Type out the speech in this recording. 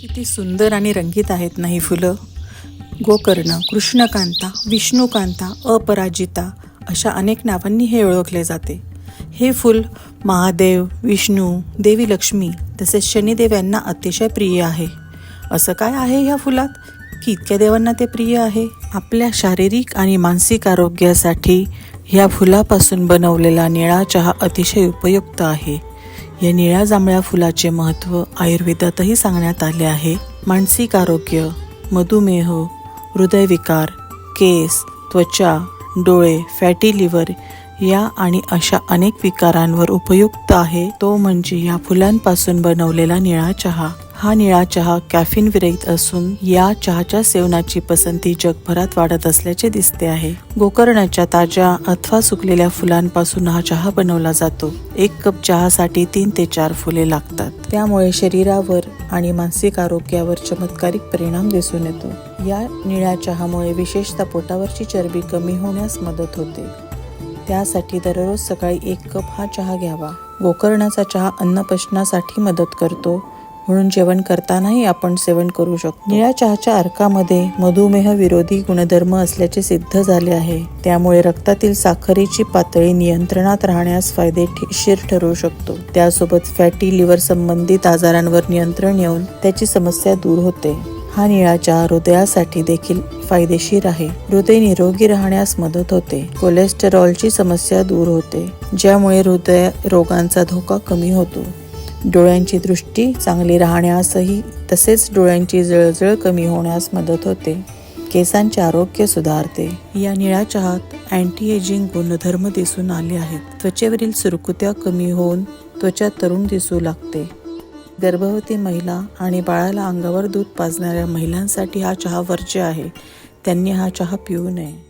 किती सुंदर आणि रंगीत आहेत ना ही फुलं. गोकर्ण कृष्णकांता विष्णुकांता अपराजिता अशा अनेक नावांनी हे ओळखले जाते. हे फूल महादेव विष्णू देवी लक्ष्मी तसेच शनिदेव यांना अतिशय प्रिय आहे. असं काय आहे ह्या फुलात? की इतक्या देवांना ते प्रिय आहे? आपल्या शारीरिक आणि मानसिक आरोग्यासाठी ह्या फुलापासून बनवलेला निळा चहा अतिशय उपयुक्त आहे. या निळ्या जांभळ्या फुलाचे महत्त्व आयुर्वेदातही सांगण्यात आले आहे. मानसिक आरोग्य मधुमेह हृदयविकार केस त्वचा डोळे फॅटी लिव्हर या आणि अशा अनेक विकारांवर उपयुक्त आहे. तो म्हणजे या फुलांपासून बनवलेला निळा चहा. हा निळा चहा कॅफिन विरहित असून या चहाच्या सेवनाची पसंती जगभरात वाढत असल्याचे दिसते आहे. गोकर्णाच्या ताज्या अथवा सुकलेल्या फुलांपासून हा चहा बनवला जातो. एक कप चहासाठी तीन ते चार फुले लागतात. त्यामुळे शरीरावर आणि मानसिक आरोग्यावर चमत्कारिक परिणाम दिसून येतो. या निळ्या चहामुळे विशेषतः पोटावरची चरबी कमी होण्यास मदत होते. त्यासाठी दररोज सकाळी एक कप हा चहा घ्यावा. गोकर्णाचा चहा अन्नपचनासाठी मदत करतो. म्हणून जेवण करतानाही आपण सेवन करू शकतो. निळ्या चहाच्या अर्कामध्ये मधुमेह विरोधी गुणधर्म असल्याचे सिद्ध झाले आहे. त्यामुळे रक्तातील साखरेची पातळी नियंत्रणात राहण्यास फायदेशीर ठरू शकतो. त्यासोबत फॅटी लिव्हर संबंधित आजारांवर नियंत्रण येऊन त्याची समस्या दूर होते. हा निळा चहा हृदयासाठी देखील फायदेशीर आहे. हृदय निरोगी राहण्यास मदत होते. कोलेस्टेरॉलची समस्या दूर होते ज्यामुळे हृदय रोगांचा धोका कमी होतो. डोळ्यांची दृष्टी चांगली राहण्यासही तसेच डोळ्यांची जळजळ कमी होण्यास मदत होते. केसांचे आरोग्य सुधारते. या निळ्या चहात अँटी एजिंग गुणधर्म दिसून आले आहेत. त्वचेवरील सुरकुत्या कमी होऊन त्वचा तरुण दिसू लागते. गर्भवती महिला आणि बाळाला अंगावर दूध पाजणाऱ्या महिलांसाठी हा चहा वर्ज्य आहे. त्यांनी हा चहा पिऊ नये.